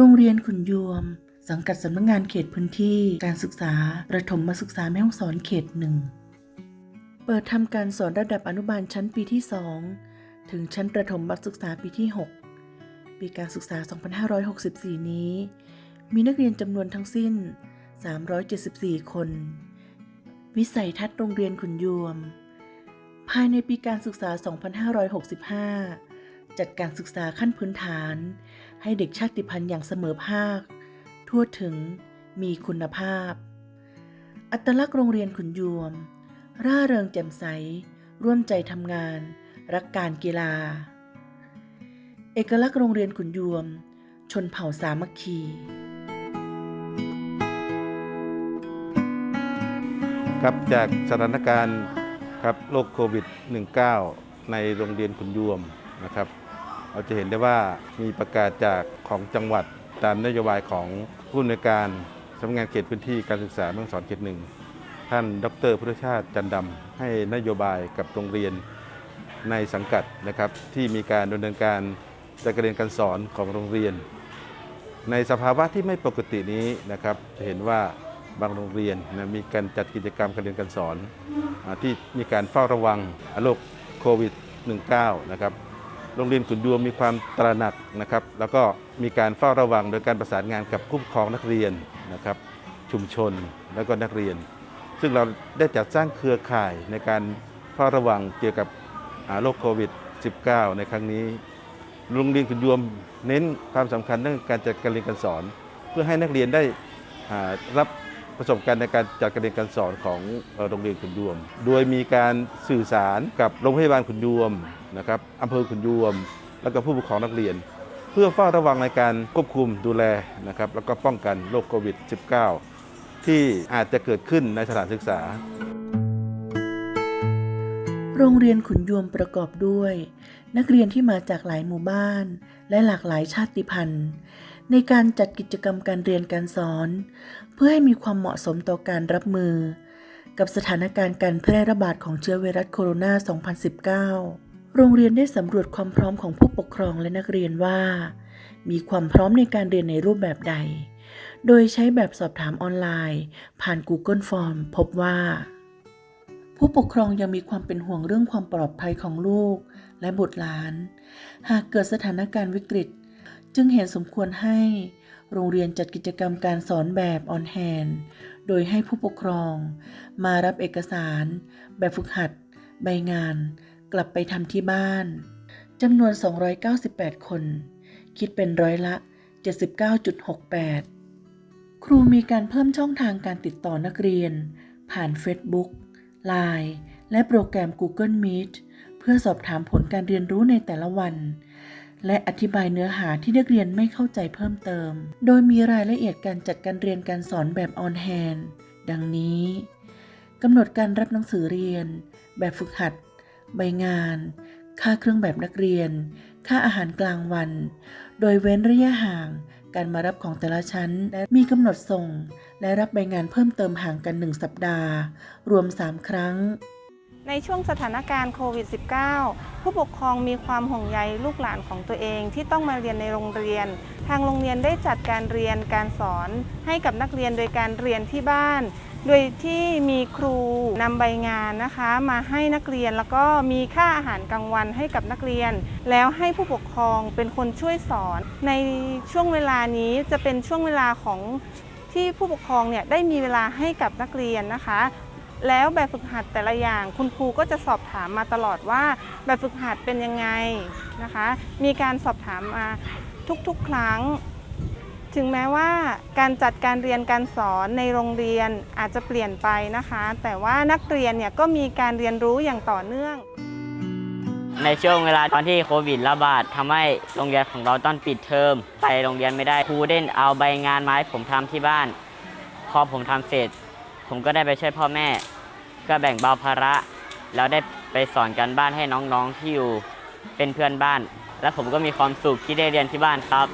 รงเรียนขุนยวม สังกัดสำนักงานเขตพื้นที่การศึกษาประถมมศึกษาแม่ฮ่องสอนเขตหนึ่ง เปิดทำการสอนระดับอนุบาลชั้นปีที่ 2 ถึงชั้นประถมมศึกษาปีที่ 6 ปีการศึกษา 2564 นี้ มีนักเรียนจำนวนทั้งสิ้น 374 คน วิสัยทัศน์โรงเรียนขุนยวม ภายในปีการศึกษา 2565 จัดการศึกษาขั้นพื้นฐาน ให้เด็กชาติพันธุ์อย่างเสมอภาค ทั่วถึงมีคุณภาพ อัตลักษณ์โรงเรียนขุนยวม ร่าเริงแจ่มใส ร่วมใจทำงาน รักการกีฬา เอกลักษณ์โรงเรียนขุนยวม ชนเผ่าสามัคคีครับจากสถานการณ์ครับโรคโควิด -19 ในโรงเรียนขุนยวมนะครับ เราจะเห็นได้ว่ามีประกาศจากของจังหวัดตามนโยบายของผู้อำนวยการสำนักงานเขตพื้นที่การศึกษาเมืองสอนเขตหนึ่งท่านดรพุทธชาติจันดำให้นโยบายกับโรงเรียนในสังกัดนะครับที่มีการดำเนินการจัดการเรียนการสอนของโรงเรียน ในสภาวะที่ไม่ปกตินี้นะครับจะเห็นว่าบางโรงเรียนนะมีการจัดกิจกรรมการเรียนการสอนอที่มีการเฝ้าระวังโรคโควิด -19 นะครับ โรงเรียนขุนยวมมีความตระหนักนะครับ แล้วก็มีการเฝ้าระวังโดยการประสานงานกับผู้ปกครองนักเรียนนะครับ ชุมชนแล้วก็นักเรียน ซึ่งเราได้จัดสร้างเครือข่ายในการเฝ้าระวังเกี่ยวกับโรคโควิด -19 ในครั้งนี้ โรงเรียนขุนยวมเน้นความสำคัญเรื่องการจัดการเรียนการสอน เพื่อให้นักเรียนได้รับ ประสบการณ์ในการจัดการเรียนการสอนของโรงเรียนขุนยวม โดยมีการสื่อสารกับโรงพยาบาลขุนยวมนะครับอำเภอขุนยวม แล้วก็ผู้ปกครองนักเรียน เพื่อเฝ้าระวังในการควบคุมดูแลนะครับแล้วก็ป้องกันโรคโควิด -19 ที่อาจจะเกิดขึ้นในสถานศึกษา โรงเรียนขุนยวมประกอบด้วย นักเรียนที่มาจากหลายหมู่บ้าน และหลากหลายชาติพันธุ์ ในการจัดกิจกรรมการเรียนการสอน เพื่อให้มีความเหมาะสมต่อการรับมือ กับสถานการณ์การแพร่ระบาดของเชื้อไวรัสโคโรนา 2019 โรงเรียนได้สำรวจความพร้อมของผู้ปกครองและนักเรียนว่า มีความพร้อมในการเรียนในรูปแบบใด โดยใช้แบบสอบถามออนไลน์ ผ่าน Google Form พบว่า ผู้ปกครองยังมีความเป็นห่วงเรื่องความปลอดภัยของลูกและบุตรหลาน หากเกิดสถานการณ์วิกฤต จึงเห็นสมควรให้ โรงเรียนจัดกิจกรรมการสอนแบบออนแฮนโดยให้ผู้ปกครอง มารับเอกสาร แบบฝึกหัด ใบงาน กลับไปทำที่บ้านจำนวน 298 คน คิดเป็นร้อยละ 79.68 ครูมีการเพิ่มช่องทางการติดต่อนักเรียน ผ่าน Facebook Line และโปรแกรม Google Meet เพื่อสอบถามผลการเรียนรู้ในแต่ละวัน และอธิบายเนื้อหาที่นักเรียนไม่เข้าใจเพิ่มเติม โดยมีรายละเอียดการจัดการเรียนการสอนแบบออนแฮนดังนี้กำหนดการรับหนังสือเรียน แบบฝึกหัด ใบงาน ค่าเครื่องแบบนักเรียน ค่าอาหารกลางวัน โดยเว้นระยะห่าง การมารับของแต่ละชั้น และมีกำหนดส่ง และรับใบงานเพิ่มเติมห่างกัน 1 สัปดาห์ รวม 3 ครั้ง ในช่วงสถานการณ์โควิด -19 ผู้ปกครองมีความห่วงใยลูกหลานของตัวเองที่ต้องมาเรียนในโรงเรียน ทางโรงเรียนได้จัดการเรียนการสอนให้กับนักเรียนโดยการเรียนที่บ้าน โดยที่มีครูนำใบงานนะคะ มาให้นักเรียนแล้วก็มีค่าอาหารกลางวันให้กับนักเรียน แล้วให้ผู้ปกครองเป็นคนช่วยสอน ในช่วงเวลานี้จะเป็นช่วงเวลาของที่ผู้ปกครองเนี่ยได้มีเวลาให้กับนักเรียนนะคะ แล้วแบบฝึกหัดแต่ละอย่าง คุณครูก็จะสอบถามมาตลอดว่า แบบฝึกหัดเป็นยังไงนะคะ มีการสอบถามมาทุกๆ ครั้ง ถึงแม้ว่าการจัดการเรียนการสอนในโรงเรียนอาจจะเปลี่ยนไปนะคะ แต่ว่านักเรียนเนี่ยก็มีการเรียนรู้อย่างต่อเนื่อง ในช่วงเวลาตอนที่โควิดระบาดทำให้โรงเรียนของเราต้องปิดเทอมไปโรงเรียนไม่ได้ครูได้เอาใบงานมาให้ผมทำที่บ้าน พอผมทำเสร็จ ผมก็ได้ไปช่วยพ่อแม่ ก็แบ่งเบาภาระ แล้วได้ไปสอนการบ้านให้น้องๆที่อยู่เป็นเพื่อนบ้าน และผมก็มีความสุขที่ได้เรียนที่บ้านครับ